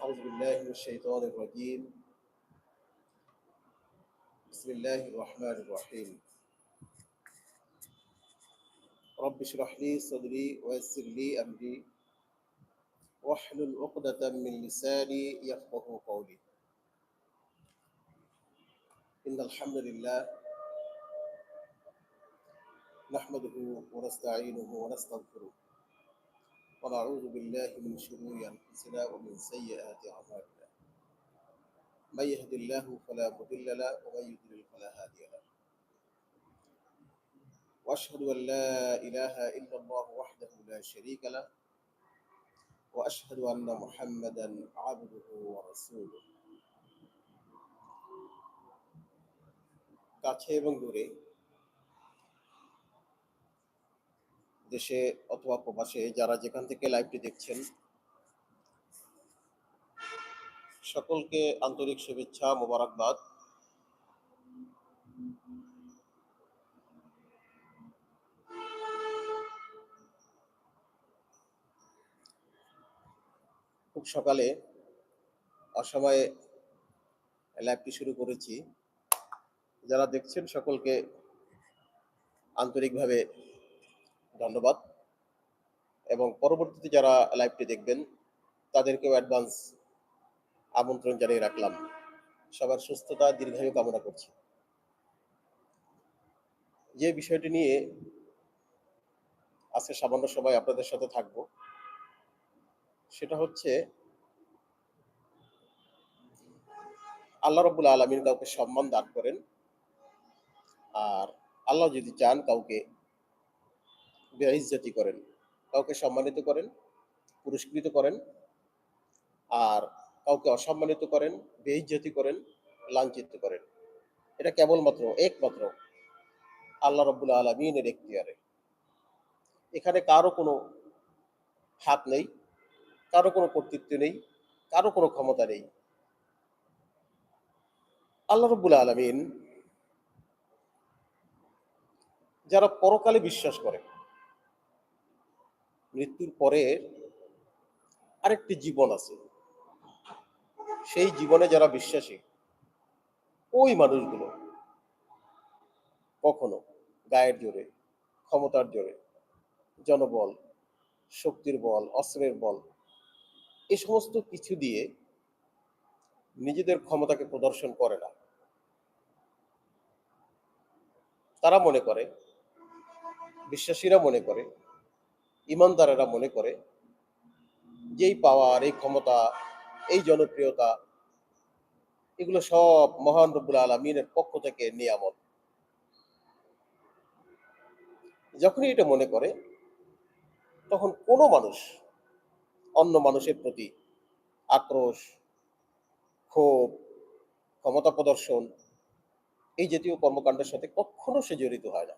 أعوذ بالله من الشيطان الرجيم. بسم الله الرحمن الرحيم. رب اشرح لي صدري ويسر لي أمري. واحلل عقدة من لساني يفقه قولي. إن الحمد لله نحمده ونستعينه ونستغفره. ونعوذ بالله من شرور أنفسنا ومن سيئات أعمالنا. من يهد الله فلا مضل له ومن يضلل فلا هادي له. وأشهد أن لا إله إلا الله وحده لا شريك له. وأشهد أن محمدا عبده ورسوله. কাছে এবং দূরে দেশে অথবা প্রবাসে যারা যেখান থেকে লাইভটি দেখছেন, সকলকে আন্তরিক শুভেচ্ছা, মোবারকবাদ। খুব সকালে অসময়ে লাইভটি শুরু করেছি। যারা দেখছেন, সকলকে আন্তরিকভাবে ধন্যবাদ। এবং পরবর্তীতে যারা লাইভটি দেখবেন, তাদেরকেও অ্যাডভান্স আমন্ত্রণ জানিয়ে রাখলাম। সবার সুস্থতা, দীর্ঘায়ু কামনা করছি। যে বিষয়টি নিয়ে আজকে সামান্য সময় আপনাদের সাথে থাকব, সেটা হচ্ছে, আল্লাহ রবুল আলমিন কাউকে সম্মান দান করেন, আর আল্লাহ যদি চান কাউকে বেইজ্জতি করেন, কাউকে সম্মানিত করেন, পুরস্কৃত করেন, আর কাউকে অসম্মানিত করেন, বেইজ্জতি করেন, লাঞ্ছিত করেন। এটা কেবলমাত্র, একমাত্র আল্লাহ রব্বুল আলমিনের এখতিয়ারে। এখানে কারও কোনো হাত নেই, কারও কোনো কর্তৃত্ব নেই, কারও কোনো ক্ষমতা নেই। আল্লাহ রব্বুল আলমিন যারা পরকালে বিশ্বাস করে মৃত্যুর পরে আরেকটি জীবন আছে। সেই জীবনে যারা বিশ্বাসী, ওই মানুষগুলো কখনো গায়ের জোরে, ক্ষমতার জোরে, জনবল, শক্তির বল, অস্ত্রের বল, এ সমস্ত কিছু দিয়ে নিজেদের ক্ষমতাকে প্রদর্শন করে না। তারা মনে করে, বিশ্বাসীরা মনে করে ইমানদারেরা মনে করে যে এই পাওয়ার, এই ক্ষমতা, এই জনপ্রিয়তা, এগুলো সব মহান রব্বুল আলমিনের পক্ষ থেকে নিয়ামত। যখনই এটা মনে করে, তখন কোনো মানুষ, অন্য মানুষের প্রতি আক্রোশ, ক্ষোভ, ক্ষমতা প্রদর্শন, এই জাতীয় কর্মকাণ্ডের সাথে কখনো সে জড়িত হয় না।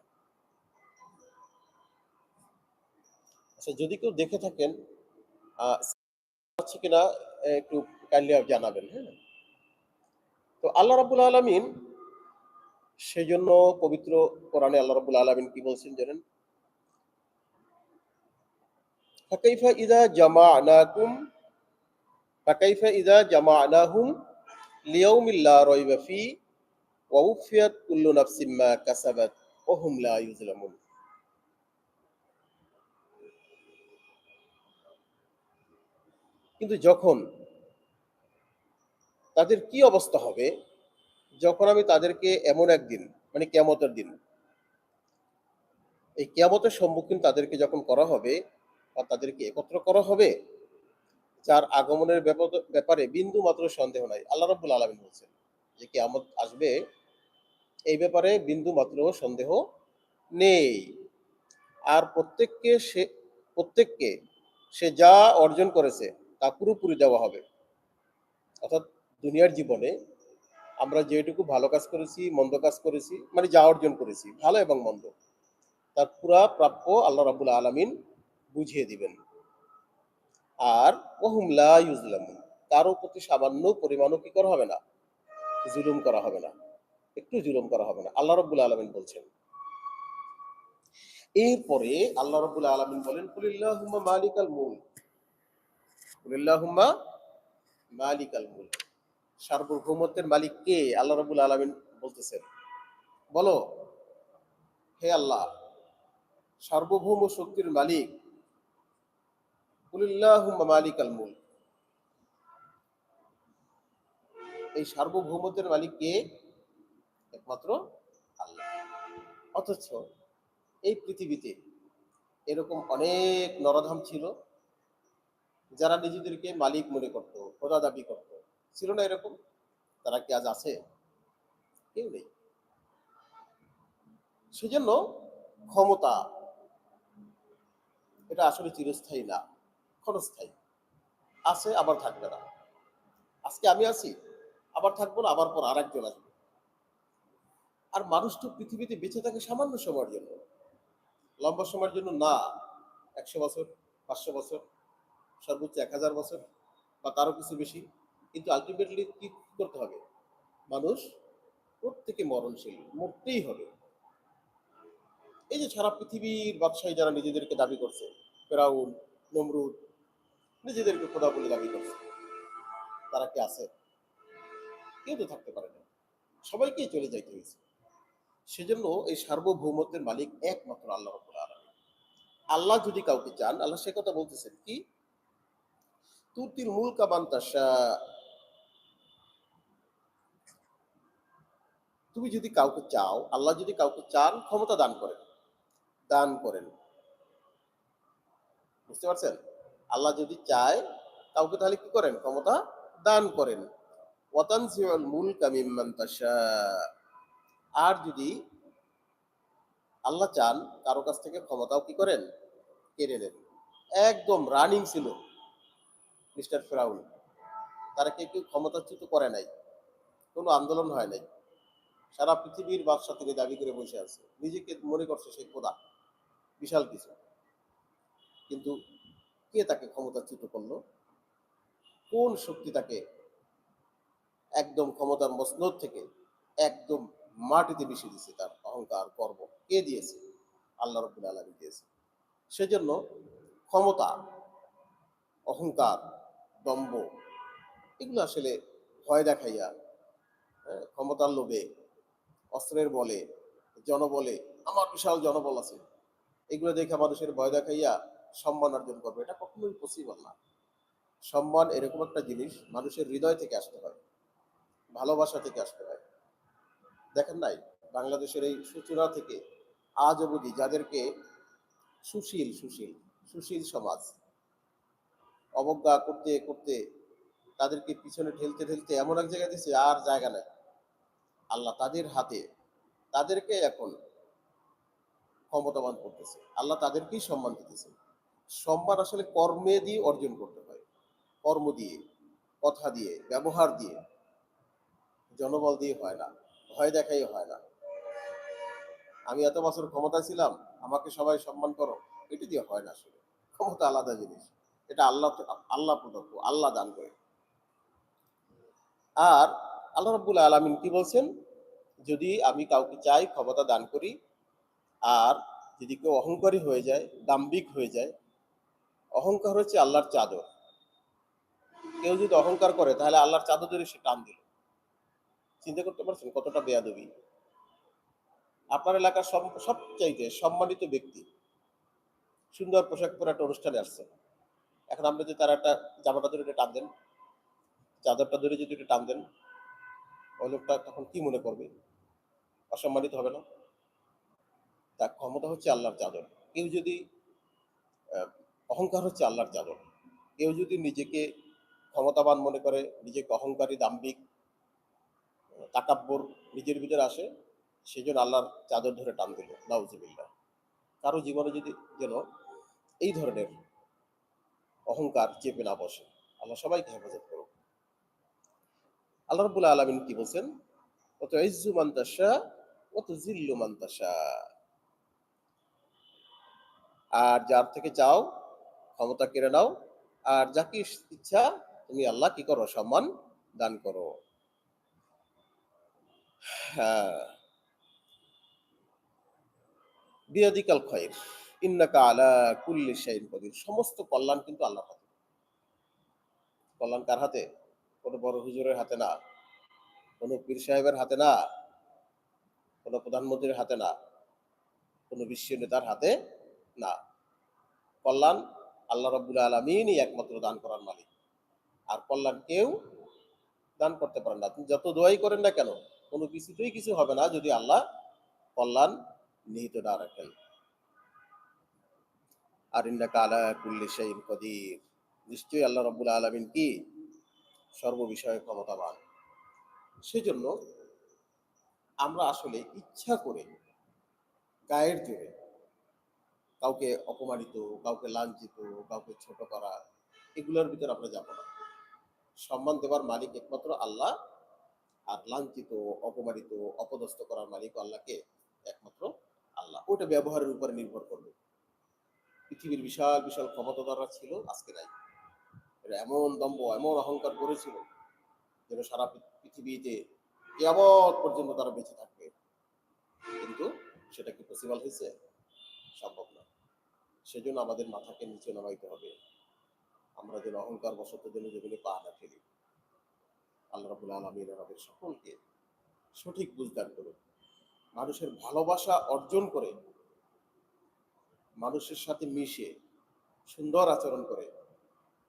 আচ্ছা যদি কেউ দেখে থাকেন হচ্ছে কিনা একটু কাইন্ডলি জানাবেন হ্যাঁ? তো আল্লাহ রাবুল আলমিন সেই জন্য পবিত্র কোরআনে আল্লাহ রাবুল আলমিন কি বলছেন জানেন? ফাকাইফা ইদা জামাআনাকুম, ফাকাইফা ইদা জামাআনাহুম লিয়াউমিল লা রাইবা ফি, ওয়া উফিয়াত কুল্লু নাফসিম মা কাসাবাত ওয়া হুম লা ইউজলামুন কিন্তু যখন তাদের কি অবস্থা হবে? যখন আমি তাদেরকে এমন একদিন মানে কেয়ামতের দিন, এই কেয়ামতের সম্মুখীন তাদেরকে যখন করা হবে বা তাদেরকে একত্র করা হবে, যার আগমনের ব্যাপারে বিন্দু মাত্র সন্দেহ নাই। আল্লাহ রব্বুল আলমিন বলছেন যে কেয়ামত আসবে, এই ব্যাপারে বিন্দু মাত্র সন্দেহ নেই। আর প্রত্যেককে সে প্রত্যেককে সে যা অর্জন করেছে তা পুরোপুরি দেওয়া হবে। অর্থাৎ দুনিয়ার জীবনে আমরা যেটুকু ভালো কাজ করেছি, মন্দ কাজ করেছি মানে যা অর্জন করেছি, ভালো এবং মন্দ, তার পুরা প্রাপ্য আল্লাহ রাবুল আলমিন বুঝিয়ে দিবেন। আর ওহুমলা ইউজলাম কারও প্রতি সামান্য পরিমাণও কি করা হবে না? জুলুম করা হবে না। একটু জুলুম করা হবে না। আল্লাহ রব্বুল আলমিন বলছেন। এরপরে আল্লাহ রব্বুল আলমিন বলেন, কুলিল্লাহুম্মা মালিকাল মুল সার্বভৌমত্বের মালিক কে? আল্লাহ রাবুল আলমিন বলতেছেন। বলো, হে আল্লাহ, সার্বভৌম শক্তির মালিক মালিক আল মুলক। এই সার্বভৌমত্বের মালিক কে? একমাত্র আল্লাহ। অথচ এই পৃথিবীতে এরকম অনেক নরধাম ছিল যারা নিজেদেরকে মালিক মনে করত, খোদা দাবি করত, ছিল না এরকম? তারা কি আজ আছে? কেউ নেই। সেজন্য ক্ষমতা, এটা আসলে চিরস্থায়ী না, ক্ষণস্থায়ী। আছে, আবার থাকবে না। আজকে আমি আছি, আবার থাকব না, আবার পর আরেকজন আসবে। আর মানুষ তো পৃথিবীতে বেঁচে থাকে সামান্য সময়ের জন্য। লম্বা সময়ের জন্য না, একশো বছর, পাঁচশো বছর সর্বোচ্চ এক হাজার বছর বা তারও কিছু বেশি। কিন্তু আলটিমেটলি কি করতে হবে? মানুষ প্রত্যেকে মরণশীল, মরতেই হবে। এই যে সারা পৃথিবীর ব্যবসায়ী যারা নিজেদেরকে দাবি করছে, ফেরাউন, নমরুদ, নিজেদেরকে খোদা বলে দাবি করছে, তারা কি আছে? কেউ তো থাকতে পারে না। সবাইকেই চলে যাইতে হয়েছে। সেজন্য এই সার্বভৌমত্বের মালিক একমাত্র আল্লাহ আল্লাহ যদি কাউকে চান, আল্লাহ সে কথা বলতেছেন কি? তুতির মূল কামান্তাসা তুমি যদি কাউকে চাও, আল্লাহ যদি কাউকে চান, ক্ষমতা দান করেন। দান করেন। বুঝতে পারছেন? আল্লাহ যদি চায়, কাউকে তাহলে কি করেন? ক্ষমতা দান করেন। আর যদি আল্লাহ চান, কারও কাছ থেকে ক্ষমতাও কি করেন? কেড়ে নেন। একদম রানিং ছিল। মিস্টার ফেরাউন, তারা কেউ কেউ ক্ষমতাচ্যুত করে নাই, কোনো আন্দোলন হয় নাই। সারা পৃথিবীর বাদশা তিনি দাবি করে বসে আছে, নিজেকে মনে করছে সে খোদা, বিশাল কিছু। কিন্তু কে তাকে ক্ষমতাচ্যুত করল? কোন শক্তি তাকে একদম ক্ষমতার মসনদ থেকে একদম মাটিতে মিশিয়ে দিয়েছে তার অহংকার, গর্ব? কে দিয়েছে? আল্লাহ রব্বুল আলমী দিয়েছে। সেজন্য ক্ষমতা, অহংকার দম্ভ। এগুলো আসলে ভয় দেখাইয়া হ্যাঁ, ক্ষমতার লোভে অস্ত্রের বলে জনবলে আমার বিশাল জনবল আছে এগুলো দেখে মানুষের ভয় দেখাইয়া সম্মান অর্জন করবে। এটা কখনোই পসিবল না। সম্মান এরকম একটা জিনিস মানুষের হৃদয় থেকে আসতে হয় ভালোবাসা থেকে আসতে হয়। দেখেন নাই বাংলাদেশের এই সূচনা থেকে আজ অবধি যাদেরকে সুশীল সুশীল সুশীল সমাজ অবজ্ঞা করতে করতে তাদেরকে পিছনে ঠেলতে ঠেলতে এমন এক জায়গায় দিচ্ছে আর জায়গা নেই। আল্লাহ তাদের হাতে, তাদেরকে এখন ক্ষমতাবান করতেছে। আল্লাহ তাদেরকেই সম্মান দিতেছে। সম্মান আসলে কর্মে দিয়ে অর্জন করতে হয়। কর্ম দিয়ে, কথা দিয়ে, ব্যবহার দিয়ে, জনবল দিয়ে হয় না, ভয় দেখাই হয় না। আমি এত বছর ক্ষমতা ছিলাম, আমাকে সবাই সম্মান করো, এটা দিয়ে হয় না আসলে। ক্ষমতা আলাদা জিনিস। এটা আল্লাহ আল্লাহ প্রদত্ত, আল্লাহ দান করে। আর আল্লাহ রাব্বুল আলামিন কি বলছেন? যদি আমি কাউকে চাই, ক্ষমতা দান করি, আর যদি কেউ অহংকারী হয়ে যায়, দাম্ভিক হয়ে যায়, অহংকার হচ্ছে আল্লাহর চাদর। কেউ যদি অহংকার করে, তাহলে আল্লাহর চাদর ধরে সে টান দিল। চিন্তা করতে পারছেন কতটা বেয়াদবি? আপনার এলাকার সব সবচাইতে সম্মানিত ব্যক্তি সুন্দর পোশাক পরে একটা অনুষ্ঠানে আসছে এখন আপনি যদি তারা একটা জামাটা ধরে টান দেন, চাদরটা ধরে যদি একটু টান দেন, ওই লোকটা তখন কি মনে করবে? অসম্মানিত হবে না? তার ক্ষমতা হচ্ছে আল্লাহর চাদর। কেউ যদি অহংকার হচ্ছে আল্লাহর চাদর। কেউ যদি নিজেকে ক্ষমতাবান মনে করে, নিজেকে অহংকারী দাম্বিক তাকাব্বর নিজের ভিতরে আসে সেজন্য আল্লাহর চাদর ধরে টান দিল। নাউজুবিল্লাহ। কারও জীবনে যদি যেন এই ধরনের অহংকার চেপে না বসে। আল্লাহ সবাইকে হেফাজত করুক। আল্লাহ রব্বুল আলমিন কি বলছেন? অত ইজ্জু মান্তাসা অত জিল্লু মান্তাসা আর যার থেকে চাও, ক্ষমতা কেড়ে নাও। আর যাকে ইচ্ছা, তুমি আল্লাহ কি করো, সম্মান দান করো। হ্যাঁ। বিয়াদিকাল খয়ের ইন্নাকা আলা কুল্লি কদির। সমস্ত কল্যাণ কিন্তু আল্লাহর হাতে। কল্যাণ কার হাতে? কোনো বড় হুজুরের হাতে না। কোনো পীর সাহেবের হাতে না। কোনো প্রধানমন্ত্রীর হাতে না। কোনো বিশ্ব নেতার হাতে না। কল্যাণ আল্লাহ রব্বুল আলমিনই একমাত্র দান করার মালিক। আর কল্যাণ কেউ দান করতে পারেন না। আপনি যত দোয়াই করেন না কেন, কোনো কিছুতেই কিছু হবে না যদি আল্লাহ কল্যাণ নিহিত না রাখেন। আর ইন্নাকা আলা কুল্লি শাইইন কদির নিশ্চয়ই আল্লাহ রব্বুল আলামিন কি? সর্ববিষয়ে ক্ষমতাবান। সেজন্য আমরা আসলে ইচ্ছা করে, গায়ের জোরে কাউকে অপমানিত, কাউকে লাঞ্ছিত, কাউকে ছোট করা, এগুলোর ভিতরে আমরা যাব না। সম্মান দেওয়ার মালিক একমাত্র আল্লাহ, আর লাঞ্ছিত, অপমানিত, অপদস্থ করার মালিক আল্লাহকে একমাত্র আল্লাহ। ওটা ব্যবহারের উপরে নির্ভর করবে। পৃথিবীর বিশাল বিশাল ক্ষমতাদাররা ছিল, আজকে নাই। এরা এমন দম্ভ, এমন অহংকার করেছিল যেন সারা পৃথিবীতে কেয়ামত পর্যন্ত তারা বেঁচে থাকবে। কিন্তু সেটা কি পসিবল হয়েছে? সম্ভব না। সেজন্য আমাদের মাথাকে নিচে নামাইতে হবে। আমরা যেন অহংকার বশত যেন যেগুলি পা না ফেলি। আল্লাহ রাবুল আলমিন আমাদের সকলকে সঠিক বুঝদান করুন মানুষের ভালোবাসা অর্জন করে মানুষের সাথে মিশে সুন্দর আচরণ করে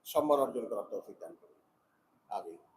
সম্মান অর্জন করার তৌফিক দান করুন। আমিন।